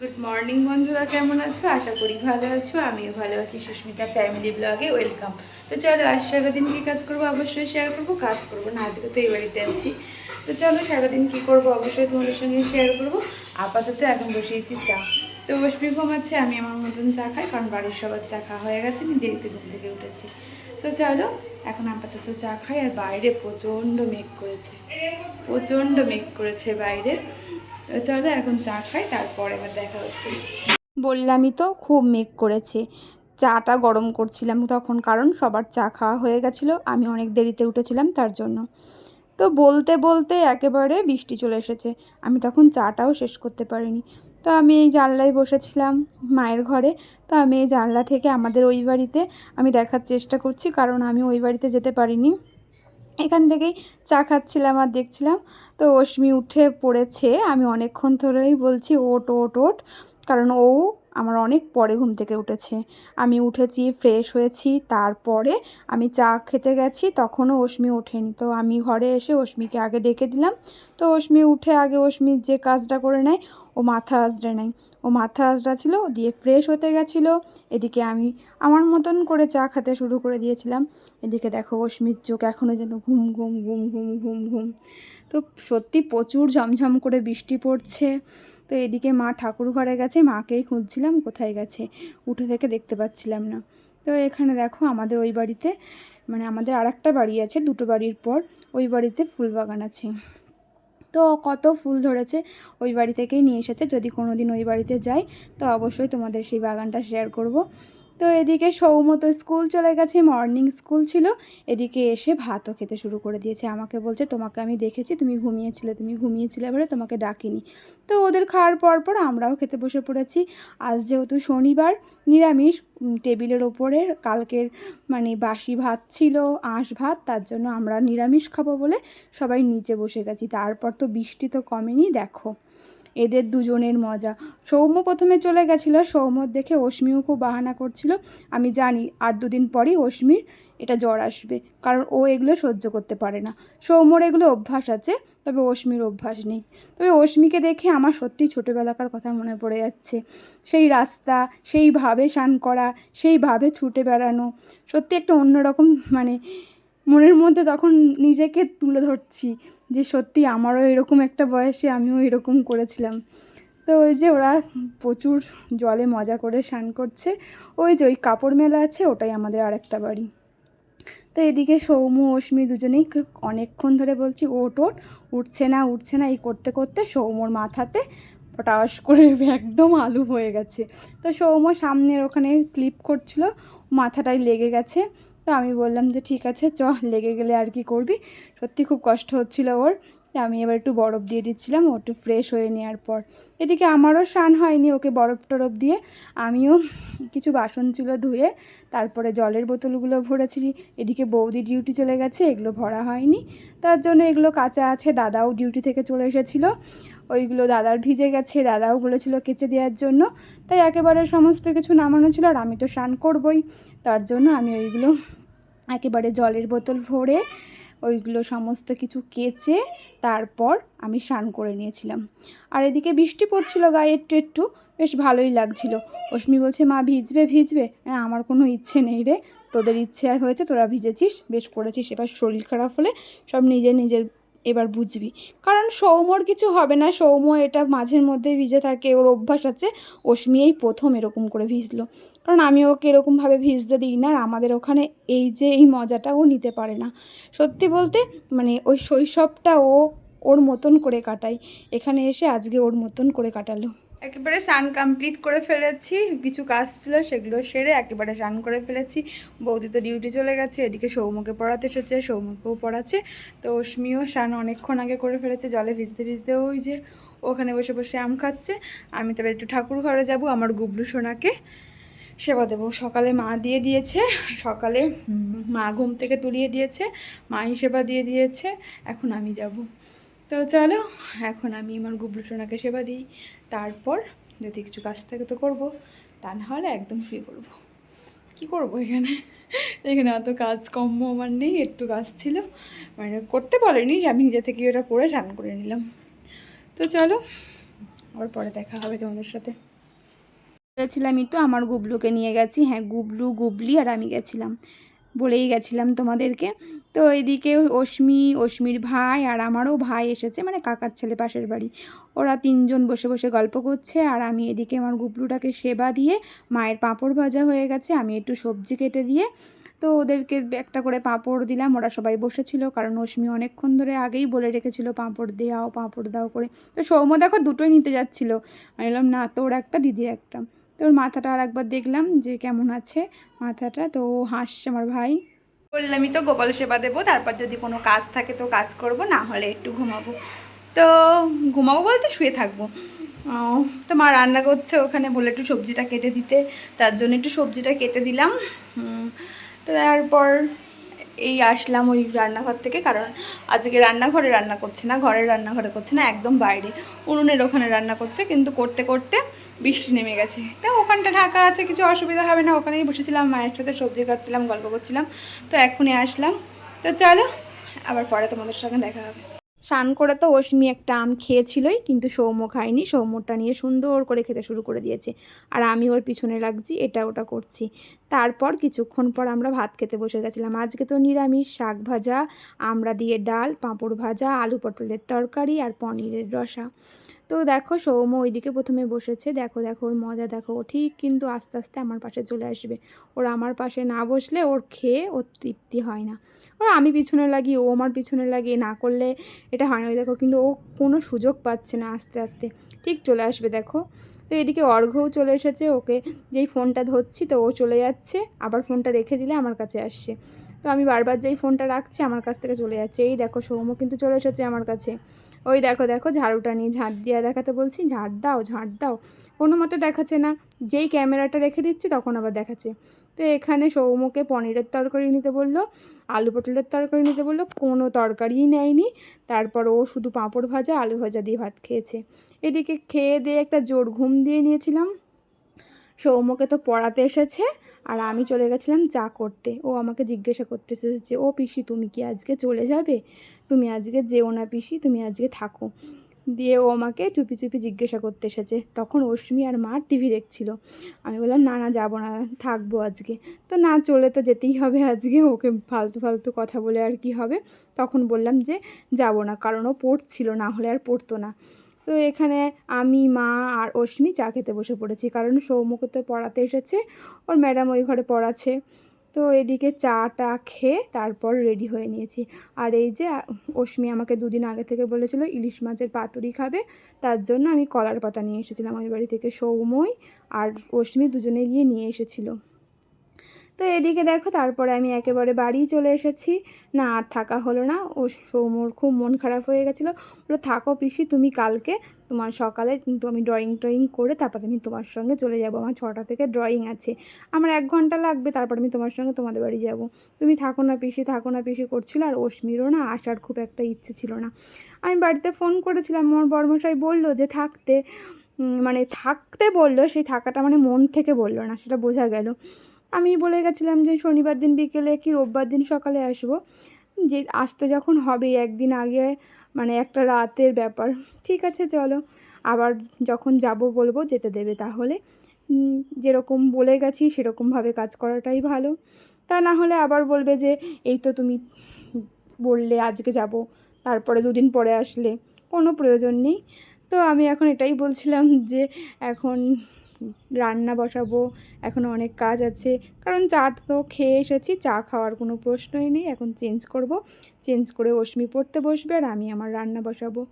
Good morning বন্ধুরা, কেমন আছো? আশা করি ভালো আছো। আমিও ভালো আছি সুস্মিতা ফ্যামিলি ব্লগে। ওয়েলকাম তো চলো, আজ সারাদিন কী কাজ করব? অবশ্যই শেয়ার করব। কাজ করব না, আজকে তো এই বাড়িতে আছি। তো চলো, সারাদিন কী করব? অবশ্যই তোমাদের সঙ্গে শেয়ার করব। আপাতত এখন বসিয়েছি চা। তো বসবি আছে? আমি আমার মতন চা খাই, কারণ বাড়ির সবার চা খাওয়া হয়ে গেছে, আমি দেরিতে ঘুম থেকে উঠেছি। তো চলো, এখন আপাতত চা খাই, আর বাইরে প্রচণ্ড মেঘ করেছে। প্রচণ্ড মেঘ করেছে বাইরে। চলো এখন চা খাই, তারপর এবার দেখা হচ্ছে। বললামই তো, খুব মেঘ করেছে। চাটা গরম করছিলাম তখন, কারণ সবার চা খাওয়া হয়ে গেছিল, আমি অনেক দেরিতে উঠেছিলাম তার জন্য। তো বলতে বলতে একেবারে বৃষ্টি চলে এসেছে, আমি তখন চাটাও শেষ করতে পারিনি। তো আমি এই জানলায় বসেছিলাম মায়ের ঘরে, তো আমি এই জানলা থেকে আমাদের ওই বাড়িতে, আমি দেখার চেষ্টা করছি, কারণ আমি ওই বাড়িতে যেতে পারিনি। এখান থেকেই চা খাচ্ছিলাম আর দেখছিলাম। তো অশ্মি উঠে পড়েছে। আমি অনেকক্ষণ ধরেই বলছি, ওট ওট ওট। কারণ ও আমার অনেক পরে ঘুম থেকে উঠেছে। আমি উঠেছি ফ্রেশ হয়েছি, তারপরে আমি চা খেতে গেছি, তখনও অশ্মি ওঠেনি। তো আমি ঘরে এসে অশ্মিকে আগে ডেকে দিলাম। তো অশ্মি উঠে আগে অশ্মির যে কাজটা করে নেয়, ও মাথা আজড়ে নেয়। ও মাথা আজরা ছিল দিয়ে ফ্রেশ হতে গেছিল। এদিকে আমি আমার মতন করে চা খেতে শুরু করে দিয়েছিলাম। এদিকে দেখো অশ্মির চোখ এখনও যেন ঘুম ঘুম ঘুম ঘুম ঘুম ঘুম। তো সত্যি প্রচুর ঝমঝম করে বৃষ্টি পড়ছে। তো এদিকে মা ঠাকুর ঘরে গেছে, মাকেই খুঁজছিলাম, কোথায় গেছে, উঠে থেকে দেখতে পাচ্ছিলাম না। তো এখানে দেখো আমাদের ওই বাড়িতে মানে আমাদের আর বাড়ি আছে, দুটো বাড়ির পর ওই বাড়িতে ফুল বাগান আছে। তো কত ফুল ধরেছে, ওই বাড়ি থেকেই নিয়ে এসেছে। যদি কোনো দিন ওই বাড়িতে যাই, তো অবশ্যই তোমাদের সেই বাগানটা শেয়ার করব। তো এদিকে সৌমত স্কুল চলে গেছে মর্নিং স্কুল ছিল। এদিকে এসে ভাতও খেতে শুরু করে দিয়েছে। আমাকে বলছে, তোমাকে আমি দেখেছি, তুমি ঘুমিয়েছিলে তুমি ঘুমিয়েছিলে বলে তোমাকে ডাকিনি। তো ওদের খাওয়ার পর পর আমরাও খেতে বসে পড়েছি। আজ যেহেতু শনিবার, নিরামিষ টেবিলের ওপরে কালকের মানে বাসি ভাত ছিল, আঁশ ভাত, তার জন্য আমরা নিরামিষ খাব বলে সবাই নিচে বসে গেছি। তারপর তো বৃষ্টি তো কমেনি, দেখো। এদের দুজনের মজা। সৌম্য প্রথমে চলে গেছিল সৌম্যর দেখে অশ্মিও খুব বাহানা করছিল। আমি জানি, আর দুদিন পরেই অশ্মির এটা জ্বর আসবে, কারণ ও এগুলো সহ্য করতে পারে না। সৌম্যর এগুলো অভ্যাস আছে, তবে অশ্মির অভ্যাস নেই। তবে অশ্মিকে দেখে আমার সত্যি ছোটোবেলাকার কথা মনে পড়ে যাচ্ছে। সেই রাস্তা সেইভাবে স্নান করা সেইভাবে ছুটে বেড়ানো, সত্যি একটা অন্যরকম মানে মনের মধ্যে তখন নিজেকে তুলে ধরছি যে সত্যি আমারও এরকম একটা বয়সে আমিও এরকম করেছিলাম। তো ওই যে ওরা প্রচুর জলে মজা করে স্নান করছে। ওই যে ওই কাপড় মেলা আছে, ওটাই আমাদের আরেকটা বাড়ি। তো এদিকে সৌম্য, অশ্মি দুজনেই অনেকক্ষণ ধরে বলছি ওট ওট উঠছে না উঠছে না। এই করতে করতে সৌম্যর মাথাতে পটাশ করে একদম আলু হয়ে গেছে। তো সৌম্য সামনের ওখানে স্লিপ করছিল মাথাটাই লেগে গেছে। তো আমি বললাম যে ঠিক আছে, চ, লেগে গেলে আর কি করবি। সত্যি খুব কষ্ট হচ্ছিল ওর। আমি এবার একটু বরফ দিয়ে দিচ্ছিলাম, ও একটু ফ্রেশ হয়ে নেওয়ার পর। এদিকে আমারও স্নান হয়নি, ওকে বরফ টরফ দিয়ে আমিও কিছু বাসন ছিল ধুয়ে তারপরে জলের বোতলগুলো ভরেছি। এদিকে বৌদি ডিউটি চলে গেছে, এগুলো ভরা হয়নি। তার জন্য এগুলো কাঁচা আছে, দাদাও ডিউটি থেকে চলে এসেছিল। ওইগুলো দাদার ভিজে গেছে, দাদাও বলেছিল কেচে দেওয়ার জন্য। তাই একেবারে সমস্ত কিছু নামানো ছিল আর আমি তো স্নান করবই। তার জন্য আমি ওইগুলো একেবারে জলের বোতল ভরে ওইগুলো সমস্ত কিছু কেচে তারপর আমি স্নান করে নিয়েছিলাম। আর এদিকে বৃষ্টি পড়ছিল গায়ে একটু একটু, বেশ ভালোই লাগছিল। অশ্মি বলছে, মা, ভিজবে ভিজবে? হ্যাঁ আমার কোনো ইচ্ছে নেই রে। তোদের ইচ্ছে হয়েছে, তোরা ভিজেছিস, বেশ করেছিস। এবার শরীর খারাপ হলে সব নিজের নিজের এবার বুঝবি। কারণ সৌম্যর কিছু হবে না। সৌম্য এটা মাঝের মধ্যে ভিজে থাকে। ওর অভ্যাস আছে। অশ্মি এই প্রথম এরকম করে ভিজলো। কারণ আমি ওকে এরকমভাবে ভিজতে দিই না। আর আমাদের ওখানে এই যে এই মজাটা ও নিতে পারে না। সত্যি বলতে মানে ওই শৈশবটা ও ওর মতন করে কাটাই এখানে এসে আজকে ওর মতন করে কাটালো। একেবারে স্নান কমপ্লিট করে ফেলেছি, কিছু কাজ ছিল সেগুলো সেরে একেবারে স্নান করে ফেলেছি। বৌদি তো ডিউটি চলে গেছে, এদিকে সৌম্যকে পড়াতে এসেছে, সৌম্যকেও পড়াচ্ছে। তো অশ্মিও স্নান অনেকক্ষণ আগে করে ফেলেছে, জলে ভিজতে ভিজতে ওই যে ওখানে বসে বসে আম খাচ্ছে। আমি তবে একটু ঠাকুর ঘরে যাব, আমার গুবলু সোনাকে সেবা দেবো। সকালে মা দিয়ে দিয়েছে, সকালে মা ঘুম থেকে তুলিয়ে দিয়েছে, মাই সেবা দিয়ে দিয়েছে, এখন আমি যাব। তো চলো, এখন আমি আমার গুবলু টোনাকে সেবা দিই। তারপর যদি কিছু কাজ থাকে তো করব, তা না হলে একদম ফ্রি করব। কি করব এখানে? এখানে অত কাজ কম আমার নেই, একটু কাজ ছিল। মানে করতে পারেনি যে আমি নিজে থেকে ওটা করে রান করে নিলাম। তো চলো, আবার পরে দেখা হবে তোমাদের সাথে। বলেছিলামই তো আমার গুবলুকে নিয়ে গেছি। হ্যাঁ গুবলু, গুবলি আর আমি গেছিলাম। বলেই গেছিলাম তোমাদেরকে। তো এদিকে অশ্মি, অশ্মির ভাই আর আমারও ভাই এসেছে মানে কাকার ছেলে পাশের বাড়ি। ওরা তিনজন বসে বসে গল্প করছে আর আমি এদিকে আমার গুবলুটাকে সেবা দিয়ে মায়ের পাঁপড় ভাজা হয়ে গেছে, আমি একটু সবজি কেটে দিয়ে তো ওদেরকে একটা করে পাঁপড় দিলাম, ওরা সবাই বসেছিল কারণ অশ্মি অনেকক্ষণ ধরে আগেই বলে রেখেছিল, পাঁপড় দাও পাঁপড় দাও করে। তো সৌম্য দেখো দুটোই নিতে যাচ্ছিল। আমি বললাম, না, তোর একটা, দিদির একটা। তোর মাথাটা আর একবার দেখলাম যে কেমন আছে মাথাটা, তো ও হাসছে আমার ভাই। বললামই তো গোপাল সেবা দেবো, তারপর যদি কোনো কাজ থাকে তো কাজ করব, না হলে একটু ঘুমাবো। তো ঘুমাবো বলতে শুয়ে থাকব। তো মা রান্না করছে ওখানে বলে একটু সবজিটা কেটে দিতে, তার জন্য একটু সবজিটা কেটে দিলাম। তো তারপর এই আসলাম ওই রান্নাঘর থেকে, কারণ আজকে রান্নাঘরে রান্না করছে না, ঘরের রান্নাঘরে করছে না, একদম বাইরে। উনুনের ওখানে রান্না করছে, কিন্তু করতে করতে বৃষ্টি নেমে গেছে। তা ওখানটা ঢাকা আছে, কিছু অসুবিধা হবে না, ওখানেই বসেছিলাম, মায়ের সাথে সবজি কাটছিলাম, গল্প করছিলাম। তো এখনই আসলাম। তো চলো, আবার পরে তোমাদের সঙ্গে দেখা হবে। স্নান করে তো অশ্মি একটা আম খেয়েছিলই, কিন্তু সৌম্য খায়নি। সৌম্যটা নিয়ে সুন্দর করে খেতে শুরু করে দিয়েছে। আর আমি ওর পিছনে লাগছি, এটা ওটা করছি। তারপর কিছুক্ষণ পর আমরা ভাত খেতে বসে গেছিলাম। আজকে তো নিরামিষ, শাক ভাজা, আমরা দিয়ে ডাল, পাঁপড় ভাজা, আলু পটলের তরকারি আর পনিরের রসা। তো দেখো সৌম্য ওইদিকে প্রথমে বসেছে। দেখো দেখো, ওর মজা দেখো। ও ঠিক কিন্তু আস্তে আস্তে আমার পাশে চলে আসবে। ওর আমার পাশে না বসলে ওর খেয়ে ওর তৃপ্তি হয় না। ওর আমি পিছনে লাগি, ও আমার পিছনে লাগি, না করলে এটা হয় না। ওই দেখো কিন্তু ও কোনো সুযোগ পাচ্ছে না আস্তে আস্তে। ঠিক চলে আসবে, দেখো। তো এদিকে অর্ঘ্যও চলে এসেছে, ওকে যেই ফোনটা ধরছি তো ও চলে যাচ্ছে। আবার ফোনটা রেখে দিলে আমার কাছে আসছে। তো আমি বারবার যেই ফোনটা রাখছি আমার কাছ থেকে চলে যাচ্ছে। এই দেখো সৌম্য কিন্তু চলে এসেছে আমার কাছে। ওই দেখো দেখো ঝাড়ুটা নিয়ে ঝাড় দিয়ে দেখাতে বলছি, ঝাড় দাও ঝাড় দাও। কোনো মতে দেখাচ্ছে না। যেই ক্যামেরাটা রেখে দিচ্ছি তখন আবার দেখাচ্ছে। তো এখানে সৌম্যকে পনিরের তরকারি নিতে বলল, আলু পটলের তরকারি নিতে বলল, কোনো তরকারিই নেয়নি। তারপর ও শুধু পাঁপড় ভাজা, আলু ভাজা দিয়ে ভাত খেয়েছে। এদিকে খেয়ে দিয়ে একটা জোর ঘুম দিয়ে নিয়েছিলাম। সৌম্যকে তো পড়াতে এসেছে, আর আমি চলে গেছিলাম চা করতে। ও আমাকে জিজ্ঞাসা করতে এসেছে ও পিসি, তুমি কি আজকে চলে যাবে? তুমি আজকে যেও না পিসি, তুমি আজকে থাকো। দিয়ে ও আমাকে চুপি চুপি জিজ্ঞাসা করতে এসেছে। তখন অশ্মি আর মা টিভি দেখছিল। আমি বললাম, না না, যাব না, থাকব আজকে। তো না, চলে তো যেতেই হবে আজকে, ওকে ফালতু ফালতু কথা বলে আর কি হবে? তখন বললাম যে, যাব না, কারণ ও পড়ছিল, না হলে আর পড়তো না। তো এখানে আমি, মা আর অশ্মি চা খেতে বসে পড়েছি। কারণ সৌমুখে তো পড়াতে এসেছে, ওর ম্যাডাম ওই ঘরে পড়াচ্ছে। তো এদিকে চাটা খেয়ে তারপর রেডি হয়ে নিয়েছি। আর এই যে অশ্মি আমাকে দুদিন আগে থেকে বলেছিল ইলিশ মাছের পাতুরি খাবে, তার জন্য আমি কলার পাতা নিয়ে এসেছিলাম। ওই বাড়ি থেকে সৌমই আর অশ্মি দুজনে গিয়ে নিয়ে এসেছিল। তো এদিকে দেখো, তারপরে আমি একেবারে বাড়ি চলে এসেছি। না, আর থাকা হলো না। ও সৌমর খুব মন খারাপ হয়ে গেছিল। বলো থাকো পিসি, তুমি কালকে তোমার সকালে কিন্তু আমি ড্রয়িং ট্রয়িং করে তারপরে আমি তোমার সঙ্গে চলে যাব। আমার ছটা থেকে ড্রয়িং আছে। আমার এক ঘণ্টা লাগবে, তারপর আমি তোমার সঙ্গে তোমাদের বাড়ি যাব। তুমি থাকো না পিসি, থাকো না পিসি করছিল, আর অশ্মিরও না আসার খুব একটা ইচ্ছে ছিল না। আমি বাড়িতে ফোন করেছিলাম, আমার বর্মশাই বলল যে থাকতে মানে থাকতে বলল, সেই থাকাটা মানে মন থেকে বলল না, সেটা বোঝা গেল। আমি বলে গেছিলাম যে শনিবার দিন বিকেলে কি রোববার দিন সকালে আসব। যে আসতে যখন হবে একদিন আগে মানে একটা রাতের ব্যাপার। ঠিক আছে, চলো। আবার যখন যাব বলব যেতে দেবে তাহলে। যেরকম বলে গেছি সেরকমভাবে কাজ করাটাই ভালো। তা না হলে আবার বলবে যে, এই তো তুমি বললে আজকে যাব, তারপরে দুদিন পরে আসলে। কোনো প্রয়োজন নেই। তো আমি এখন এটাই বলছিলাম যে, এখন রান্না বসাবো এখনও অনেক কাজ আছে। কারণ চা তো খেয়ে এসেছি, চা খাওয়ার কোনো প্রশ্নই নেই, এখন চেঞ্জ করব। চেঞ্জ করে অশ্মি পড়তে বসবে আর আমি আমার রান্না বসাবো।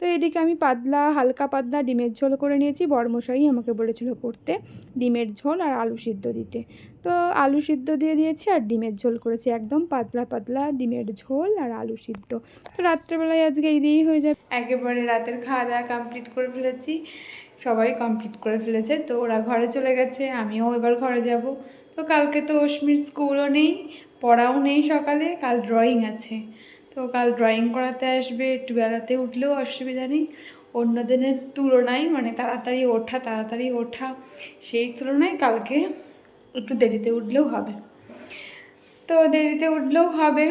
তো এদিকে আমি পাতলা, হালকা পাতলা ডিমের ঝোল করে নিয়েছি, বর্মশাই আমাকে বলেছিল করতে ডিমের ঝোল আর আলু সিদ্ধ দিতে। তো আলু সিদ্ধ দিয়ে দিয়েছি আর ডিমের ঝোল করেছি একদম পাতলা পাতলা ডিমের ঝোল আর আলু সিদ্ধ। তো রাত্রেবেলায় আজকে এই দিয়েই হয়ে যাবে। একেবারে রাতের খাওয়া দাওয়া কমপ্লিট করে ফেলেছি। সবাই কমপ্লিট করে ফেলেছে। তো ওরা ঘরে চলে গেছে, আমিও এবার ঘরে যাব। তো কালকে তো অশ্মির স্কুলও নেই, পড়াও নেই সকালে, কাল ড্রয়িং আছে। তো কাল ড্রয়িং করাতে আসবে একটু বেলাতে উঠলেও অসুবিধা নেই। অন্য দিনের তুলনায় মানে তাড়াতাড়ি ওঠা তাড়াতাড়ি ওঠা, সেই তুলনায় কালকে একটু দেরিতে উঠলেও হবে। তো দেরিতে উঠলেও হবে,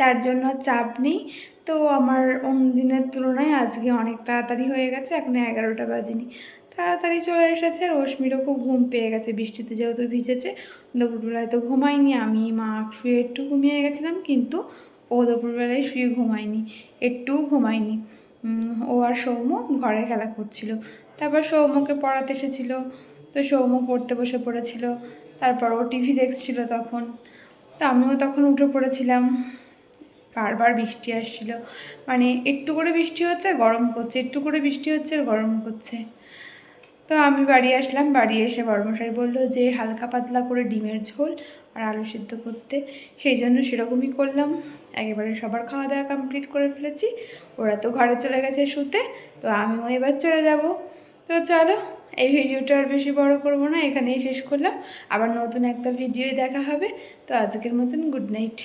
তার জন্য চাপ নেই। তো আমার অন্য দিনের তুলনায় আজকে অনেক তাড়াতাড়ি হয়ে গেছে, এখন এগারোটা বাজেনি। তাড়াতাড়ি চলে এসেছে, আর রশ্মিরও খুব ঘুম পেয়ে গেছে, বৃষ্টিতে যেহেতু ভিজেছে, দুপুরবেলায় তো ঘুমায়নি, আমি মা শুয়ে একটু ঘুমিয়ে গেছিলাম, কিন্তু ও দুপুরবেলায় শুয়ে ঘুমায়নি একটুও ঘুমায়নি। ও আর সৌম্য ঘরে খেলা করছিল, তারপর সৌম্যকে পড়াতে এসেছিল, তো সৌম্য পড়তে বসে পড়েছিল, তারপর ও টিভি দেখছিল তখন, তো আমিও তখন উঠে পড়েছিলাম। বারবার বৃষ্টি আসছিল। মানে একটু করে বৃষ্টি হচ্ছে আর গরম করছে, একটু করে বৃষ্টি হচ্ছে আর গরম করছে। তো আমি বাড়ি আসলাম, বাড়ি এসে বড়মশাই বলল যে হালকা পাতলা করে ডিমের ঝোল আর আলু সিদ্ধ করতে। সেই জন্য সেরকমই করলাম। একেবারে সবার খাওয়া দাওয়া কমপ্লিট করে ফেলেছি। ওরা তো ঘরে চলে গেছে শুতে, তো আমিও এবার চলে যাব। তো চলো, এই ভিডিওটা আর বেশি বড় করব না, এখানেই শেষ করলাম। আবার নতুন একটা ভিডিওই দেখা হবে। তো আজকের মতন গুড নাইট